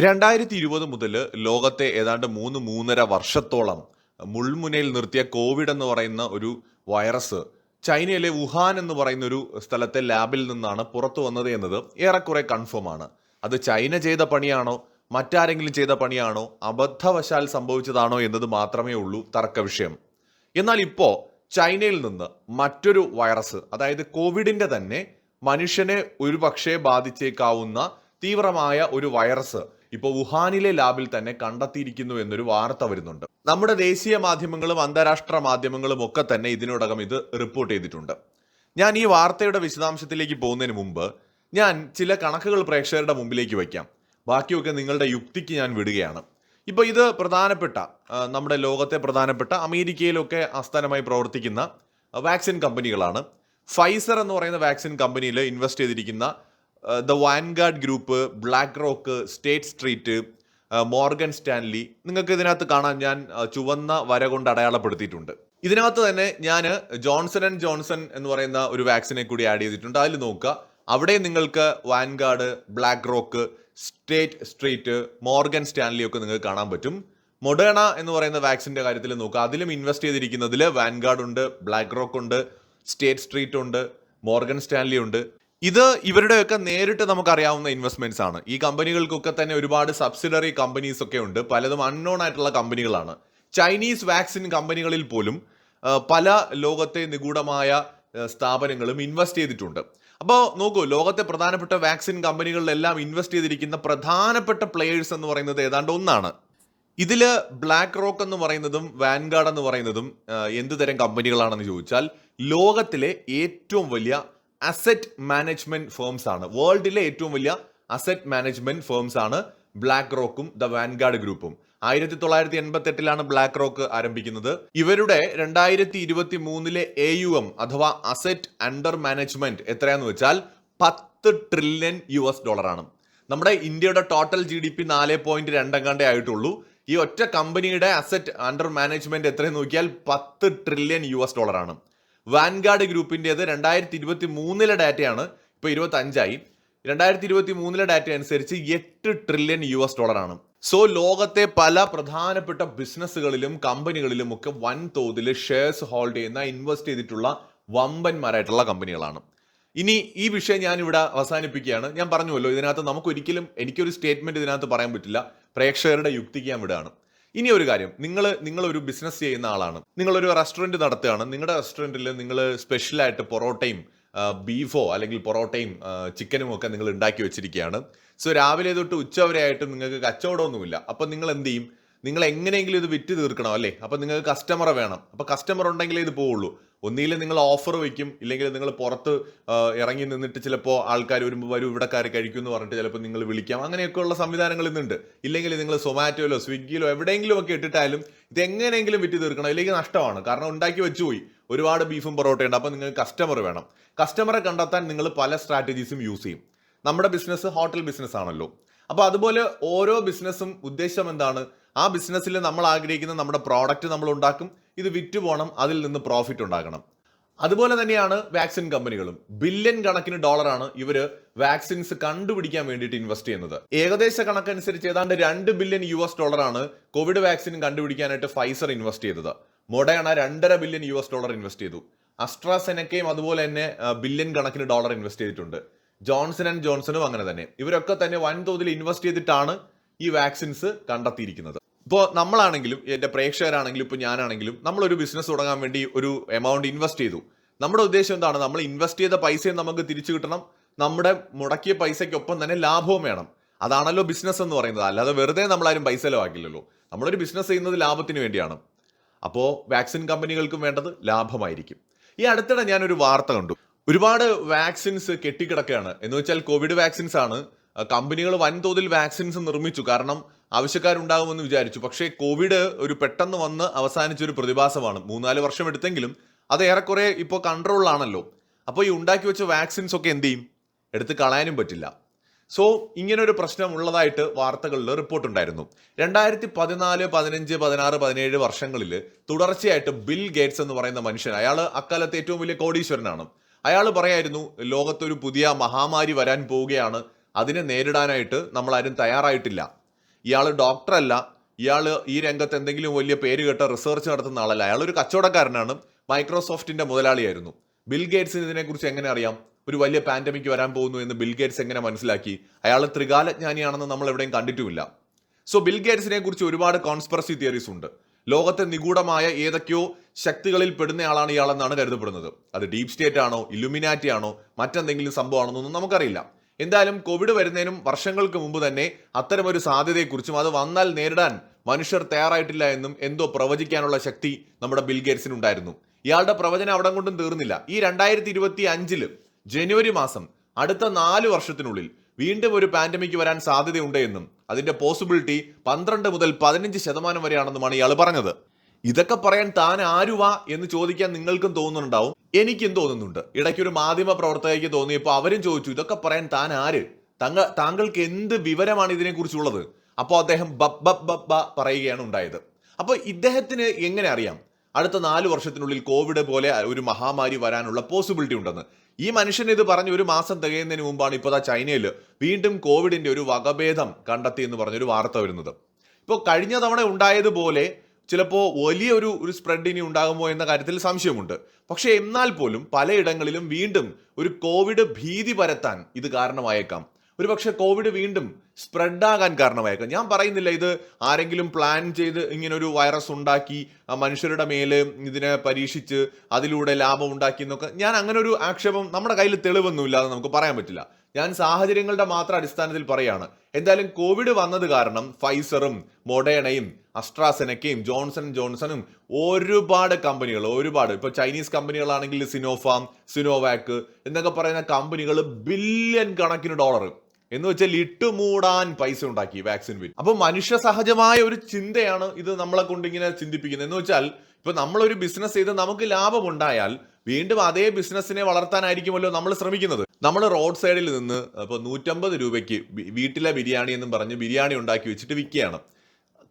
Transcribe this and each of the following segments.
രണ്ടായിരത്തി ഇരുപത് മുതൽ ലോകത്തെ ഏതാണ്ട് മൂന്ന് മൂന്നര വർഷത്തോളം മുൾമുനയിൽ നിർത്തിയ കോവിഡ് എന്ന് പറയുന്ന ഒരു വൈറസ് ചൈനയിലെ വുഹാൻ എന്ന് പറയുന്ന ഒരു സ്ഥലത്തെ ലാബിൽ നിന്നാണ് പുറത്തു വന്നത് എന്നത് ഏറെക്കുറെ കൺഫേം ആണ്. അത് ചൈന ചെയ്ത പണിയാണോ? മറ്റാരെങ്കിലും ചെയ്ത പണിയാണോ? അബദ്ധവശാൽ സംഭവിച്ചതാണോ എന്നത് മാത്രമേ ഉള്ളൂ തർക്ക വിഷയം. എന്നാൽ ഇപ്പോൾ ചൈനയിൽ നിന്ന് മറ്റൊരു വൈറസ് അതായത് കോവിഡിന്റെ തന്നെ മനുഷ്യനെ ഒരുപക്ഷെ ബാധിച്ചേക്കാവുന്ന തീവ്രമായ ഒരു വൈറസ് ഇപ്പോൾ വുഹാനിലെ ലാബിൽ തന്നെ കണ്ടെത്തിയിരിക്കുന്നു എന്നൊരു വാർത്ത വരുന്നുണ്ട്. നമ്മുടെ ദേശീയ മാധ്യമങ്ങളും അന്താരാഷ്ട്ര മാധ്യമങ്ങളും ഒക്കെ തന്നെ ഇതിനോടകം ഇത് റിപ്പോർട്ട് ചെയ്തിട്ടുണ്ട്. ഞാൻ ഈ വാർത്തയുടെ വിശദാംശത്തിലേക്ക് പോകുന്നതിന് മുമ്പ് ഞാൻ ചില കണക്കുകൾ പ്രേക്ഷകരുടെ മുമ്പിലേക്ക് വയ്ക്കാം. ബാക്കിയൊക്കെ നിങ്ങളുടെ യുക്തിക്ക് ഞാൻ വിടുകയാണ്. ഇപ്പോൾ ഇത് പ്രധാനപ്പെട്ട നമ്മുടെ ലോകത്തെ പ്രധാനപ്പെട്ട അമേരിക്കയിലൊക്കെ ആസ്ഥാനമായി പ്രവർത്തിക്കുന്ന വാക്സിൻ കമ്പനികളാണ്. ഫൈസർ എന്ന് പറയുന്ന വാക്സിൻ കമ്പനിയിൽ ഇൻവെസ്റ്റ് ചെയ്തിരിക്കുന്ന the Vanguard group BlackRock State Street Morgan Stanley നിങ്ങൾക്ക് ഇതിനകത്ത് കാണാൻ ഞാൻ ചുവന്ന വര കൊണ്ട് അടയാളപ്പെടുത്തിയിട്ടുണ്ട്. ഇതിനകത്ത് തന്നെ ഞാൻ ജോൺസൺ ആൻഡ് ജോൺസൺ എന്ന് പറയുന്ന ഒരു വാക്സിനെ കൂടി ആഡ് ചെയ്തിട്ടുണ്ട്. അതിൽ നോക്കുക. അവിടെ നിങ്ങൾക്ക് Vanguard BlackRock State Street Morgan Stanley ഒക്കെ നിങ്ങൾക്ക് കാണാൻ പറ്റും. മൊഡേണ എന്ന് പറയുന്ന വാക്സിന്റെ കാര്യത്തിൽ നോക്കുക. അതിലും ഇൻവെസ്റ്റ് ചെയ്തിരിക്കുന്നതിൽ വാൻഗാർഡ് ഉണ്ട് ബ്ലാക്ക് റോക്ക് ഉണ്ട് സ്റ്റേറ്റ് സ്ട്രീറ്റ് ഉണ്ട് മോർഗൻ സ്റ്റാൻലി ഉണ്ട്. ഇത് ഇവരുടെയൊക്കെ നേരിട്ട് നമുക്കറിയാവുന്ന ഇൻവെസ്റ്റ്മെന്റ്സ് ആണ്. ഈ കമ്പനികൾക്കൊക്കെ തന്നെ ഒരുപാട് സബ്സിഡറി കമ്പനീസ് ഒക്കെ ഉണ്ട്. പലതും അൺനോൺ ആയിട്ടുള്ള കമ്പനികളാണ്. ചൈനീസ് വാക്സിൻ കമ്പനികളിൽ പോലും പല ലോകത്തെ നിഗൂഢമായ സ്ഥാപനങ്ങളും ഇൻവെസ്റ്റ് ചെയ്തിട്ടുണ്ട്. അപ്പോൾ നോക്കൂ ലോകത്തെ പ്രധാനപ്പെട്ട വാക്സിൻ കമ്പനികളിലെല്ലാം ഇൻവെസ്റ്റ് ചെയ്തിരിക്കുന്ന പ്രധാനപ്പെട്ട പ്ലെയേഴ്സ് എന്ന് പറയുന്നത് ഏതാണ്ട് ഒന്നാണ്. ഇതിൽ ബ്ലാക്ക് റോക്ക് എന്ന് പറയുന്നതും വാൻഗാർഡ് എന്ന് പറയുന്നതും എന്ത് തരം കമ്പനികളാണെന്ന് ചോദിച്ചാൽ ലോകത്തിലെ ഏറ്റവും വലിയ അസറ്റ് മാനേജ്മെന്റ് ഫേംസ് ആണ്. വേൾഡിലെ ഏറ്റവും വലിയ അസറ്റ് മാനേജ്മെന്റ് ഫേംസ് ആണ് ബ്ലാക്ക് റോക്കും ദ വാൻഗാർഡ് ഗ്രൂപ്പും ആയിരത്തി തൊള്ളായിരത്തി എൺപത്തി എട്ടിലാണ് ബ്ലാക്ക് റോക്ക് ആരംഭിക്കുന്നത്. ഇവരുടെ രണ്ടായിരത്തി ഇരുപത്തി മൂന്നിലെ എ യു എം അഥവാ അസറ്റ് അണ്ടർ മാനേജ്മെന്റ് എത്രയാന്ന് വെച്ചാൽ പത്ത് ട്രില്യൺ യു എസ് ഡോളറാണ് നമ്മുടെ ഇന്ത്യയുടെ ടോട്ടൽ ജി ഡി പി നാല് പോയിന്റ് രണ്ടെങ്ങാണ്ടേ ആയിട്ടുള്ളൂ. ഈ ഒറ്റ കമ്പനിയുടെ അസറ്റ് അണ്ടർ മാനേജ്മെന്റ് എത്രയെന്ന് നോക്കിയാൽ പത്ത് ട്രില്യൺ യു എസ് ഡോളറാണ് വാൻഗാർഡ് ഗ്രൂപ്പിന്റെത് രണ്ടായിരത്തി ഇരുപത്തി മൂന്നിലെ ഡാറ്റയാണ്. ഇപ്പോൾ ഇരുപത്തി അഞ്ചായി രണ്ടായിരത്തി ഇരുപത്തി മൂന്നിലെ ഡാറ്റ അനുസരിച്ച് എട്ട് ട്രില്യൺ യു എസ് ഡോളറാണ് സോ ലോകത്തെ പല പ്രധാനപ്പെട്ട ബിസിനസ്സുകളിലും കമ്പനികളിലും ഒക്കെ വൻതോതിൽ ഷെയർസ് ഹോൾഡ് ചെയ്യുന്ന ഇൻവെസ്റ്റ് ചെയ്തിട്ടുള്ള വമ്പന്മാരായിട്ടുള്ള കമ്പനികളാണ് ഇനി ഈ വിഷയം ഞാൻ ഇവിടെ അവസാനിപ്പിക്കുകയാണ്. ഞാൻ പറഞ്ഞുവല്ലോ ഇതിനകത്ത് നമുക്കൊരിക്കലും എനിക്കൊരു സ്റ്റേറ്റ്മെന്റ് ഇതിനകത്ത് പറയാൻ പറ്റില്ല. പ്രേക്ഷകരുടെ യുക്തിക്ക് ഞാൻ വിടുകയാണ്. ഇനി ഒരു കാര്യം. നിങ്ങൾ ഒരു ബിസിനസ് ചെയ്യുന്ന ആളാണ്. നിങ്ങളൊരു റെസ്റ്റോറന്റ് നടത്തുകയാണ്. നിങ്ങളുടെ റെസ്റ്റോറന്റിൽ നിങ്ങൾ സ്പെഷ്യലായിട്ട് പൊറോട്ടയും ബീഫോ അല്ലെങ്കിൽ പൊറോട്ടയും ചിക്കനും ഒക്കെ നിങ്ങൾ ഉണ്ടാക്കി വെച്ചിരിക്കുകയാണ്. സോ രാവിലെ തൊട്ട് ഉച്ച വരെ ആയിട്ട് നിങ്ങൾക്ക് കച്ചവടമൊന്നുമില്ല. അപ്പം നിങ്ങൾ എന്ത് ചെയ്യും? നിങ്ങൾ എങ്ങനെയെങ്കിലും ഇത് വിറ്റ് തീർക്കണം അല്ലേ? അപ്പോൾ നിങ്ങൾക്ക് കസ്റ്റമറെ വേണം. അപ്പോൾ കസ്റ്റമർ ഉണ്ടെങ്കിലേ ഇത് പോവുള്ളൂ. ഒന്നിയിൽ നിങ്ങൾ ഓഫർ വയ്ക്കും ഇല്ലെങ്കിൽ നിങ്ങൾ പുറത്ത് ഇറങ്ങി നിന്നിട്ട് ചിലപ്പോൾ ആൾക്കാർ വരുമ്പോൾ വരും ഇവിടെക്കാർ കഴിക്കും എന്ന് പറഞ്ഞിട്ട് ചിലപ്പോൾ നിങ്ങൾ വിളിക്കാം. അങ്ങനെയൊക്കെയുള്ള സംവിധാനങ്ങൾ ഇന്നുണ്ട്. ഇല്ലെങ്കിൽ നിങ്ങൾ സൊമാറ്റോയിലോ സ്വിഗ്ഗിയിലോ എവിടെയെങ്കിലും ഒക്കെ ഇട്ടിട്ടായാലും ഇത് എങ്ങനെയെങ്കിലും വിറ്റ് തീർക്കണം. ഇല്ലെങ്കിൽ നഷ്ടമാണ്. കാരണം ഉണ്ടാക്കി വെച്ചു പോയി. ഒരുപാട് ബീഫും പൊറോട്ടയുണ്ട് അപ്പോൾ നിങ്ങൾക്ക് കസ്റ്റമർ വേണം. കസ്റ്റമറെ കണ്ടെത്താൻ നിങ്ങൾ പല സ്ട്രാറ്റജീസും യൂസ് ചെയ്യും. നമ്മുടെ ബിസിനസ് ഹോട്ടൽ ബിസിനസ് ആണല്ലോ. അപ്പോൾ അതുപോലെ ഓരോ ബിസിനസ്സും ഉദ്ദേശം എന്താണ്? ആ ബിസിനസ്സിൽ നമ്മൾ ആഗ്രഹിക്കുന്ന നമ്മുടെ പ്രോഡക്റ്റ് നമ്മൾ ഉണ്ടാക്കും ഇത് വിറ്റ് പോകണം അതിൽ നിന്ന് പ്രോഫിറ്റ് ഉണ്ടാക്കണം അതുപോലെ തന്നെയാണ് വാക്സിൻ കമ്പനികളും ബില്യൺ കണക്കിന് ഡോളറാണ് ഇവർ വാക്സിൻസ് കണ്ടുപിടിക്കാൻ വേണ്ടിയിട്ട് ഇൻവെസ്റ്റ് ചെയ്യുന്നത്. ഏകദേശ കണക്കനുസരിച്ച് ഏതാണ്ട് രണ്ട് ബില്യൺ യു എസ് ഡോളറാണ് കോവിഡ് വാക്സിൻ കണ്ടുപിടിക്കാനായിട്ട് ഫൈസർ ഇൻവെസ്റ്റ് ചെയ്തത്. മൊഡേണ രണ്ടര billion U S dollar invest ചെയ്തു. അസ്ട്രാസെനക്കയും അതുപോലെ തന്നെ ബില്യൺ കണക്കിന് ഡോളർ ഇൻവെസ്റ്റ് ചെയ്തിട്ടുണ്ട്. ജോൺസൺ ആൻഡ് ജോൺസണും അങ്ങനെ തന്നെ. ഇവരൊക്കെ തന്നെ വൻതോതിൽ ഇൻവെസ്റ്റ് ചെയ്തിട്ടാണ് ഈ വാക്സിൻസ് കണ്ടെത്തിയിരിക്കുന്നത്. ഇപ്പോൾ നമ്മളാണെങ്കിലും എന്റെ പ്രേക്ഷകരാണെങ്കിലും ഇപ്പോൾ ഞാനാണെങ്കിലും നമ്മളൊരു ബിസിനസ് തുടങ്ങാൻ വേണ്ടി ഒരു എമൗണ്ട് ഇൻവെസ്റ്റ് ചെയ്തു. നമ്മുടെ ഉദ്ദേശം എന്താണ്? നമ്മൾ ഇൻവെസ്റ്റ് ചെയ്ത പൈസയും നമുക്ക് തിരിച്ചു കിട്ടണം. നമ്മുടെ മുടക്കിയ പൈസയ്ക്കൊപ്പം തന്നെ ലാഭവും വേണം. അതാണല്ലോ ബിസിനസ് എന്ന് പറയുന്നത്. അല്ലാതെ വെറുതെ നമ്മളാരും പൈസ ചിലവാക്കില്ലല്ലോ. നമ്മളൊരു ബിസിനസ് ചെയ്യുന്നത് ലാഭത്തിന് വേണ്ടിയാണ്. അപ്പോൾ വാക്സിൻ കമ്പനികൾക്കും വേണ്ടത് ലാഭമായിരിക്കും. ഈ അടുത്തിടെ ഞാനൊരു വാർത്ത കണ്ടു. ഒരുപാട് വാക്സിൻസ് കെട്ടിക്കിടക്കുകയാണ്. എന്ന് വെച്ചാൽ കോവിഡ് വാക്സിൻസ് ആണ് കമ്പനികൾ വൻതോതിൽ വാക്സിൻസ് നിർമ്മിച്ചു. കാരണം ആവശ്യക്കാരുണ്ടാകുമെന്ന് വിചാരിച്ചു. പക്ഷേ കോവിഡ് ഒരു പെട്ടെന്ന് വന്ന് അവസാനിച്ച ഒരു പ്രതിഭാസമാണ്. മൂന്നാൽ വർഷം എടുത്തെങ്കിലും അത് ഏറെക്കുറെ ഇപ്പോൾ കൺട്രോളിലാണല്ലോ. അപ്പോൾ ഈ ഉണ്ടാക്കി വെച്ച വാക്സിൻസ് ഒക്കെ എന്ത് ചെയ്യും? എടുത്ത് കളയാനും പറ്റില്ല. സോ ഇങ്ങനെ ഒരു പ്രശ്നം ഉള്ളതായിട്ട് വാർത്തകളിൽ റിപ്പോർട്ടുണ്ടായിരുന്നു രണ്ടായിരത്തി പതിനാല് പതിനഞ്ച് പതിനാറ് പതിനേഴ് വർഷങ്ങളിൽ തുടർച്ചയായിട്ട് ബിൽ ഗേറ്റ്സ് എന്ന് പറയുന്ന മനുഷ്യൻ അയാൾ അക്കാലത്ത് ഏറ്റവും വലിയ കോടീശ്വരനാണ്. അയാൾ പറയായിരുന്നു ലോകത്തൊരു പുതിയ മഹാമാരി വരാൻ പോവുകയാണ്. അതിനെ നേരിടാനായിട്ട് നമ്മളാരും തയ്യാറായിട്ടില്ല. ഇയാൾ ഡോക്ടറല്ല. ഇയാൾ ഈ രംഗത്ത് എന്തെങ്കിലും വലിയ പേര് കേട്ട റിസർച്ച് നടത്തുന്ന ആളല്ല. അയാൾ ഒരു കച്ചവടക്കാരനാണ്. മൈക്രോസോഫ്റ്റിന്റെ മുതലാളിയായിരുന്നു. ബിൽ ഗേറ്റ്സിന് ഇതിനെക്കുറിച്ച് എങ്ങനെ അറിയാം? ഒരു വലിയ പാൻഡമിക് വരാൻ പോകുന്നു എന്ന് ബിൽ ഗേറ്റ്സ് എങ്ങനെ മനസ്സിലാക്കി? അയാൾ ത്രികാലജ്ഞാനിയാണെന്ന് നമ്മൾ എവിടെയും കണ്ടിട്ടുമില്ല. സോ ബിൽ ഗേറ്റ്സിനെ കുറിച്ച് ഒരുപാട് കോൺസ്പെറസി തിയറീസ് ഉണ്ട്. ലോകത്തെ നിഗൂഢമായ ഏതൊക്കെയോ ശക്തികളിൽ പെടുന്ന പെടുന്നയാളാണ് ഇയാളെന്നാണ് കരുതപ്പെടുന്നത്. അത് ഡീപ് സ്റ്റേറ്റ് ആണോ ഇലുമിനാറ്റി ആണോ മറ്റെന്തെങ്കിലും സംഭവമാണെന്നൊന്നും നമുക്കറിയില്ല. എന്തായാലും കോവിഡ് വരുന്നതിനും വർഷങ്ങൾക്ക് മുമ്പ് തന്നെ അത്തരമൊരു സാധ്യതയെക്കുറിച്ചും അത് വന്നാൽ നേരിടാൻ മനുഷ്യർ തയ്യാറായിട്ടില്ല എന്നും എന്തോ പ്രവചിക്കാനുള്ള ശക്തി നമ്മുടെ ബിൽഗേറ്റ്സിനുണ്ടായിരുന്നു ഗേറ്റ്സിനുണ്ടായിരുന്നു. ഇയാളുടെ പ്രവചനം അവിടെ കൊണ്ടും തീർന്നില്ല. ഈ രണ്ടായിരത്തി ഇരുപത്തി അഞ്ചിൽ ജനുവരി മാസം അടുത്ത നാല് വർഷത്തിനുള്ളിൽ വീണ്ടും ഒരു പാൻഡമിക് വരാൻ സാധ്യതയുണ്ട് എന്നും അതിന്റെ പോസിബിലിറ്റി പന്ത്രണ്ട് മുതൽ പതിനഞ്ച് ശതമാനം വരെയാണെന്നുമാണ് ഇയാൾ പറഞ്ഞത്. ഇതൊക്കെ പറയാൻ താൻ ആരുവാ എന്ന് ചോദിക്കാൻ നിങ്ങൾക്കും തോന്നുന്നുണ്ടാവും. എനിക്കും തോന്നുന്നുണ്ട്. ഇടയ്ക്ക് ഒരു മാധ്യമ പ്രവർത്തകയ്ക്ക് തോന്നിയപ്പോൾ അവരും ചോദിച്ചു ഇതൊക്കെ പറയാൻ താൻ ആര്? തങ്ക താങ്കൾക്ക് എന്ത് വിവരമാണ് ഇതിനെക്കുറിച്ചുള്ളത്? അപ്പോൾ അദ്ദേഹം ബബ് ബബ് ബബ് പറയുകയാണ് ഉണ്ടായത്. അപ്പോൾ ഇദ്ദേഹത്തിന് എങ്ങനെ അറിയാം? അടുത്ത നാല് വർഷത്തിനുള്ളിൽ കോവിഡ് പോലെ ഒരു മഹാമാരി വരാനുള്ള പോസിബിലിറ്റി ഉണ്ടെന്ന്. ഈ മനുഷ്യൻ ഇത് പറഞ്ഞ് ഒരു മാസം തികയുന്നതിന് മുമ്പാണ് ഇപ്പോൾ ആ ചൈനയിൽ വീണ്ടും കോവിഡിന്റെ ഒരു വകഭേദം കണ്ടെത്തി എന്ന് പറഞ്ഞൊരു വാർത്ത വരുന്നത്. ഇപ്പോൾ കഴിഞ്ഞ തവണ ഉണ്ടായതുപോലെ ചിലപ്പോൾ വലിയ ഒരു ഒരു സ്പ്രെഡ് ഇനി ഉണ്ടാകുമോ എന്ന കാര്യത്തിൽ സംശയമുണ്ട്. പക്ഷേ എന്നാൽ പോലും പലയിടങ്ങളിലും വീണ്ടും ഒരു കോവിഡ് ഭീതി പരത്താൻ ഇത് കാരണമായേക്കാം. ഒരു പക്ഷേ കോവിഡ് വീണ്ടും സ്പ്രെഡാകാൻ കാരണമായേക്കാം. ഞാൻ പറയുന്നില്ല ഇത് ആരെങ്കിലും പ്ലാൻ ചെയ്ത് ഇങ്ങനെ ഒരു വൈറസ് ഉണ്ടാക്കി മനുഷ്യരുടെ മേൽ ഇതിനെ പരീക്ഷിച്ച് അതിലൂടെ ലാഭം ഉണ്ടാക്കി എന്നൊക്കെ. ഞാൻ അങ്ങനെ ഒരു ആക്ഷേപം നമ്മുടെ കയ്യിൽ തെളിവൊന്നുമില്ലാതെ നമുക്ക് പറയാൻ പറ്റില്ല. ഞാൻ സാഹചര്യങ്ങളുടെ മാത്രം അടിസ്ഥാനത്തിൽ പറയാണ്. എന്തായാലും കോവിഡ് വന്നത് കാരണം ഫൈസറും മൊഡേണയും അസ്ട്രാസെനക്കയും ജോൺസൺ ജോൺസണും ഒരുപാട് കമ്പനികൾ ഒരുപാട്. ഇപ്പോൾ ചൈനീസ് കമ്പനികളാണെങ്കിൽ സിനോഫാം സിനോവാക്ക് എന്നൊക്കെ പറയുന്ന കമ്പനികൾ ബില്യൺ കണക്കിന് ഡോളർ എന്ന് വെച്ചാൽ ഇട്ടുമൂടാൻ പൈസ ഉണ്ടാക്കി വാക്സിൻ വിറ്റ്. അപ്പൊ മനുഷ്യ സഹജമായ ഒരു ചിന്തയാണ് ഇത് നമ്മളെ കൊണ്ട് ഇങ്ങനെ ചിന്തിപ്പിക്കുന്നത്. എന്ന് വെച്ചാൽ ഇപ്പൊ നമ്മളൊരു ബിസിനസ് ചെയ്ത് നമുക്ക് ലാഭം ഉണ്ടായാൽ വീണ്ടും അതേ ബിസിനസ്സിനെ വളർത്താനായിരിക്കുമല്ലോ നമ്മൾ ശ്രമിക്കുന്നത്. നമ്മൾ റോഡ് സൈഡിൽ നിന്ന് ഇപ്പോൾ നൂറ്റമ്പത് രൂപയ്ക്ക് വീട്ടിലെ ബിരിയാണി എന്നും പറഞ്ഞ് ബിരിയാണി ഉണ്ടാക്കി വെച്ചിട്ട് വിൽക്കുകയാണ്.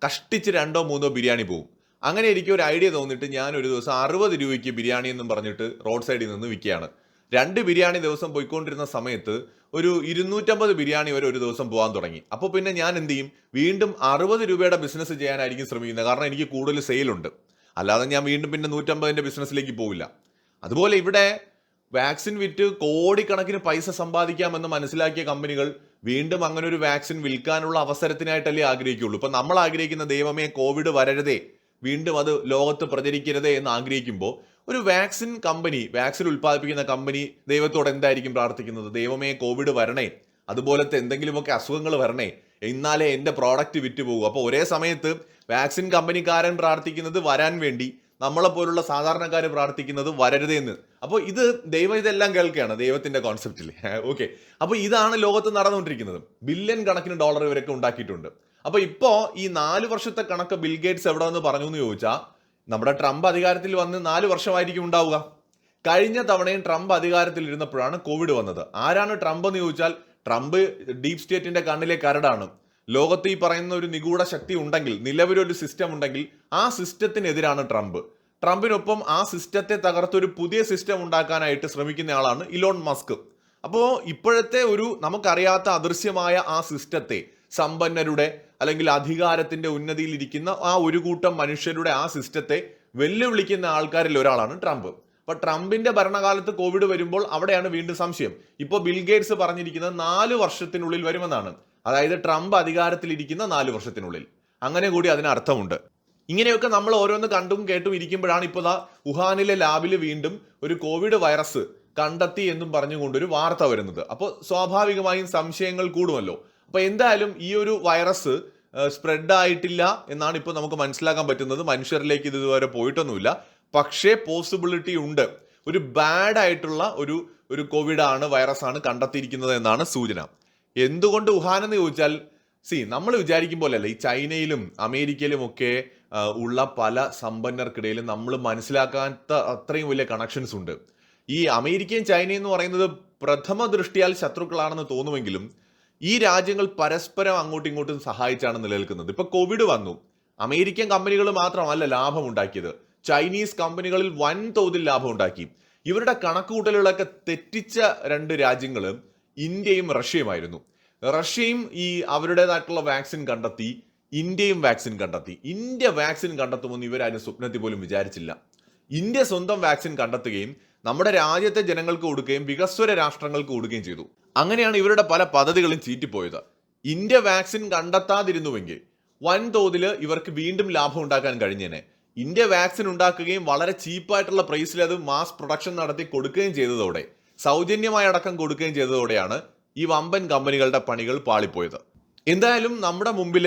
കഷ്ടിച്ച് രണ്ടോ മൂന്നോ ബിരിയാണി പോകും അങ്ങനെ എനിക്ക് ഒരു ഐഡിയ തോന്നിയിട്ട് ഞാൻ ഒരു ദിവസം അറുപത് രൂപയ്ക്ക് ബിരിയാണി എന്നും പറഞ്ഞിട്ട് റോഡ് സൈഡിൽ നിന്ന് വിൽക്കുകയാണ്. രണ്ട് ബിരിയാണി ദിവസം പോയിക്കൊണ്ടിരുന്ന സമയത്ത് ഒരു ഇരുന്നൂറ്റമ്പത് ബിരിയാണി വരെ ഒരു ദിവസം പോകാൻ തുടങ്ങി. അപ്പോൾ പിന്നെ ഞാൻ എന്ത് ചെയ്യും? വീണ്ടും അറുപത് രൂപയുടെ ബിസിനസ് ചെയ്യാനായിരിക്കും ശ്രമിക്കുന്നത്. കാരണം എനിക്ക് കൂടുതൽ സെയിലുണ്ട് അല്ലാതെ ഞാൻ വീണ്ടും പിന്നെ നൂറ്റമ്പതിന്റെ ബിസിനസ്സിലേക്ക് പോവില്ല. അതുപോലെ ഇവിടെ വാക്സിൻ വിറ്റ് കോടിക്കണക്കിന് പൈസ സമ്പാദിക്കാമെന്ന് മനസ്സിലാക്കിയ കമ്പനികൾ വീണ്ടും അങ്ങനെ ഒരു വാക്സിൻ വിൽക്കാനുള്ള അവസരത്തിനായിട്ടല്ലേ ആഗ്രഹിക്കുള്ളൂ. ഇപ്പൊ നമ്മൾ ആഗ്രഹിക്കുന്ന ദൈവമേ കോവിഡ് വരരുതേ വീണ്ടും അത് ലോകത്ത് പ്രചരിക്കരുതേ എന്ന് ആഗ്രഹിക്കുമ്പോൾ ഒരു വാക്സിൻ കമ്പനി വാക്സിൻ ഉൽപ്പാദിപ്പിക്കുന്ന കമ്പനി ദൈവത്തോട് എന്തായിരിക്കും പ്രാർത്ഥിക്കുന്നത്? ദൈവമേ കോവിഡ് വരണേ അതുപോലത്തെ എന്തെങ്കിലുമൊക്കെ അസുഖങ്ങൾ വരണേ എന്നാലേ എന്റെ പ്രോഡക്റ്റ് വിറ്റ് പോകും. അപ്പോൾ ഒരേ സമയത്ത് വാക്സിൻ കമ്പനിക്കാരൻ പ്രാർത്ഥിക്കുന്നത് വരാൻ വേണ്ടി നമ്മളെ പോലുള്ള സാധാരണക്കാർ പ്രാർത്ഥിക്കുന്നത് വരരുതെന്ന് അപ്പോൾ ഇത് ദൈവം ഇതെല്ലാം കേൾക്കുകയാണ് ദൈവത്തിന്റെ കോൺസെപ്റ്റിൽ ഓക്കെ. അപ്പോൾ ഇതാണ് ലോകത്ത് നടന്നുകൊണ്ടിരിക്കുന്നത്. ബില്യൺ കണക്കിന് ഡോളർ ഇവരൊക്കെ ഉണ്ടാക്കിയിട്ടുണ്ട്. അപ്പോൾ ഇപ്പോൾ ഈ നാല് വർഷത്തെ കണക്ക് ബിൽ ഗേറ്റ്സ് എവിടെ നിന്ന് പറഞ്ഞു എന്ന് ചോദിച്ചാൽ നമ്മുടെ ട്രംപ് അധികാരത്തിൽ വന്ന് നാല് വർഷമായിരിക്കും ഉണ്ടാവുക. കഴിഞ്ഞ തവണയും ട്രംപ് അധികാരത്തിൽ ഇരുന്നപ്പോഴാണ് കോവിഡ് വന്നത്. ആരാണ് ട്രംപ് എന്ന് ചോദിച്ചാൽ ട്രംപ് ഡീപ് സ്റ്റേറ്റിന്റെ കണ്ണിലെ കരടാണ്. ലോകത്ത് ഈ പറയുന്ന ഒരു നിഗൂഢ ശക്തി ഉണ്ടെങ്കിൽ നിലവിലൊരു സിസ്റ്റം ഉണ്ടെങ്കിൽ ആ സിസ്റ്റത്തിനെതിരാണ് ട്രംപ്. ട്രംപിനൊപ്പം ആ സിസ്റ്റത്തെ തകർത്തൊരു പുതിയ സിസ്റ്റം ഉണ്ടാക്കാനായിട്ട് ശ്രമിക്കുന്ന ആളാണ് ഇലോൺ മസ്ക്. അപ്പോൾ ഇപ്പോഴത്തെ ഒരു നമുക്കറിയാത്ത അദൃശ്യമായ ആ സിസ്റ്റത്തെ സമ്പന്നരുടെ അല്ലെങ്കിൽ അധികാരത്തിന്റെ ഉന്നതിയിലിരിക്കുന്ന ആ ഒരു കൂട്ടം മനുഷ്യരുടെ ആ സിസ്റ്റത്തെ വെല്ലുവിളിക്കുന്ന ആൾക്കാരിൽ ഒരാളാണ് ട്രംപ്. അപ്പൊ ട്രംപിന്റെ ഭരണകാലത്ത് കോവിഡ് വരുമ്പോൾ അവിടെയാണ് വീണ്ടും സംശയം. ഇപ്പോൾ ബിൽഗേറ്റ്സ് പറഞ്ഞിരിക്കുന്നത് നാല് വർഷത്തിനുള്ളിൽ വരുമെന്നാണ്. അതായത് ട്രംപ് അധികാരത്തിലിരിക്കുന്ന നാല് വർഷത്തിനുള്ളിൽ. അങ്ങനെ കൂടി അതിന് അർത്ഥമുണ്ട് ഇങ്ങനെയൊക്കെ നമ്മൾ ഓരോന്ന് കണ്ടും കേട്ടും ഇരിക്കുമ്പോഴാണ് ഇപ്പോൾ ദാ വുഹാനിലെ ലാബിൽ വീണ്ടും ഒരു കോവിഡ് വൈറസ് കണ്ടെത്തി എന്നും പറഞ്ഞുകൊണ്ടൊരു വാർത്ത വരുന്നത്. അപ്പോൾ സ്വാഭാവികമായും സംശയങ്ങൾ കൂടുമല്ലോ. അപ്പോൾ എന്തായാലും ഈ ഒരു വൈറസ് സ്പ്രെഡ് ആയിട്ടില്ല എന്നാണ് ഇപ്പോൾ നമുക്ക് മനസ്സിലാക്കാൻ പറ്റുന്നത്. മനുഷ്യരിലേക്ക് ഇത് ഇതുവരെ പോയിട്ടൊന്നുമില്ല. പക്ഷേ പോസിബിലിറ്റി ഉണ്ട്. ഒരു ബാഡ് ആയിട്ടുള്ള ഒരു ഒരു കോവിഡ് ആണ് വൈറസ് ആണ് കണ്ടെത്തിയിരിക്കുന്നത് എന്നാണ് സൂചന. എന്തുകൊണ്ട് വുഹാൻ എന്ന് ചോദിച്ചാൽ സി നമ്മൾ വിചാരിക്കും പോലെയല്ല. ഈ ചൈനയിലും അമേരിക്കയിലും ഒക്കെ ആ, ഉള്ള പല സമ്പന്നർക്കിടയിലും നമ്മൾ മനസ്സിലാക്കാത്ത അത്രയും വലിയ കണക്ഷൻസ് ഉണ്ട്. ഈ അമേരിക്കയും ചൈനയും എന്ന് പറയുന്നത് പ്രഥമ ദൃഷ്ടിയാൽ ശത്രുക്കളാണെന്ന് തോന്നുമെങ്കിലും ഈ രാജ്യങ്ങൾ പരസ്പരം അങ്ങോട്ടും ഇങ്ങോട്ടും സഹായിച്ചാണ് നിലനിൽക്കുന്നത്. ഇപ്പൊ കോവിഡ് വന്നു. അമേരിക്കൻ കമ്പനികൾ മാത്രമല്ല ലാഭം ഉണ്ടാക്കിയത്. ചൈനീസ് കമ്പനികളിൽ വൻതോതിൽ ലാഭം ഉണ്ടാക്കി. ഇവരുടെ കണക്കുകൂട്ടലുകളൊക്കെ തെറ്റിച്ച രണ്ട് രാജ്യങ്ങൾ ഇന്ത്യയും റഷ്യയുമായിരുന്നു. റഷ്യയും ഈ അവരുടേതായിട്ടുള്ള വാക്സിൻ കണ്ടെത്തി. ഇന്ത്യയും വാക്സിൻ കണ്ടെത്തി. ഇന്ത്യ വാക്സിൻ കണ്ടെത്തുമെന്ന് ഇവരാരും സ്വപ്നത്തിൽ പോലും വിചാരിച്ചില്ല. ഇന്ത്യ സ്വന്തം വാക്സിൻ കണ്ടെത്തുകയും നമ്മുടെ രാജ്യത്തെ ജനങ്ങൾക്ക് കൊടുക്കുകയും വികസ്വര രാഷ്ട്രങ്ങൾക്ക് കൊടുക്കുകയും ചെയ്തു. അങ്ങനെയാണ് ഇവരുടെ പല പദ്ധതികളും ചീറ്റിപ്പോയത്. ഇന്ത്യ വാക്സിൻ കണ്ടെത്താതിരുന്നുവെങ്കിൽ വൻതോതിൽ ഇവർക്ക് വീണ്ടും ലാഭം ഉണ്ടാക്കാൻ കഴിഞ്ഞേനെ. ഇന്ത്യ വാക്സിൻ ഉണ്ടാക്കുകയും വളരെ ചീപ്പായിട്ടുള്ള പ്രൈസിൽ അത് മാസ് പ്രൊഡക്ഷൻ നടത്തി കൊടുക്കുകയും ചെയ്തതോടെ സൗജന്യമായി അടക്കം കൊടുക്കുകയും ചെയ്തതോടെയാണ് ഈ വമ്പൻ കമ്പനികളുടെ പണികൾ പാളിപ്പോയത്. എന്തായാലും നമ്മുടെ മുമ്പിൽ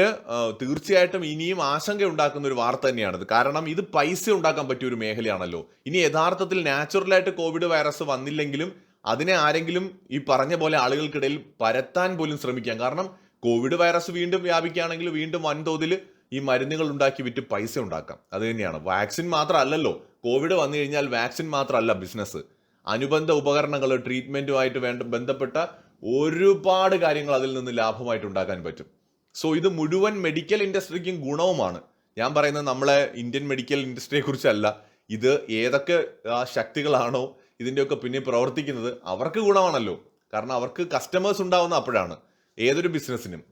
തീർച്ചയായിട്ടും ഇനിയും ആശങ്ക ഉണ്ടാക്കുന്ന ഒരു വാർത്ത തന്നെയാണിത്. കാരണം ഇത് പൈസ ഉണ്ടാക്കാൻ പറ്റിയ ഒരു മേഖലയാണല്ലോ. ഇനി യഥാർത്ഥത്തിൽ നാച്ചുറലായിട്ട് കോവിഡ് വൈറസ് വന്നില്ലെങ്കിലും അതിനെ ആരെങ്കിലും ഈ പറഞ്ഞ പോലെ ആളുകൾക്കിടയിൽ പരത്താൻ പോലും ശ്രമിക്കാം. കാരണം കോവിഡ് വൈറസ് വീണ്ടും വ്യാപിക്കുകയാണെങ്കിൽ വീണ്ടും വൻതോതിൽ ഈ മരുന്നുകൾ ഉണ്ടാക്കി വിറ്റ് പൈസ ഉണ്ടാക്കാം. അത് തന്നെയാണ്. വാക്സിൻ മാത്രമല്ലല്ലോ. കോവിഡ് വന്നു കഴിഞ്ഞാൽ വാക്സിൻ മാത്രമല്ല ബിസിനസ് അനുബന്ധ ഉപകരണങ്ങൾ ട്രീറ്റ്മെന്റുമായിട്ട് വേണ്ട ബന്ധപ്പെട്ട ഒരുപാട് കാര്യങ്ങൾ അതിൽ നിന്ന് ലാഭമായിട്ട് ഉണ്ടാക്കാൻ പറ്റും. സോ ഇത് മുഴുവൻ മെഡിക്കൽ ഇൻഡസ്ട്രിക്കും ഗുണവുമാണ്. ഞാൻ പറയുന്നത് നമ്മളെ ഇന്ത്യൻ മെഡിക്കൽ ഇൻഡസ്ട്രിയെ കുറിച്ചല്ല. ഇത് ഏതൊക്കെ ശക്തികളാണോ ഇതിന്റെയൊക്കെ പിന്നെ പ്രവർത്തിക്കുന്നത് അവർക്ക് ഗുണമാണല്ലോ. കാരണം അവർക്ക് കസ്റ്റമേഴ്സ് ഉണ്ടാവുന്ന അപ്പോഴാണ് ഏതൊരു ബിസിനസ്സിനും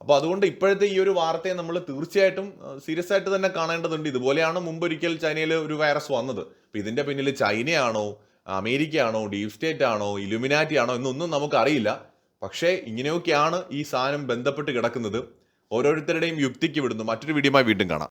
അപ്പോൾ അതുകൊണ്ട് ഇപ്പോഴത്തെ ഈ ഒരു വാർത്തയെ നമ്മൾ തീർച്ചയായിട്ടും സീരിയസ് ആയിട്ട് തന്നെ കാണേണ്ടതുണ്ട്. ഇതുപോലെയാണ് മുമ്പൊരിക്കൽ ചൈനയിൽ ഒരു വൈറസ് വന്നത്. അപ്പോൾ ഇതിന്റെ പിന്നിൽ ചൈനയാണോ അമേരിക്കയാണോ ഡീപ് സ്റ്റേറ്റ് ആണോ ഇലുമിനാറ്റി ആണോ എന്നൊന്നും നമുക്കറിയില്ല. പക്ഷേ ഇങ്ങനെയൊക്കെയാണ് ഈ സാധനം ബന്ധപ്പെട്ട് കിടക്കുന്നത്. ഓരോരുത്തരുടെയും യുക്തിക്ക് വിടുന്നു. മറ്റൊരു വീഡിയോമായി വീണ്ടും കാണാം.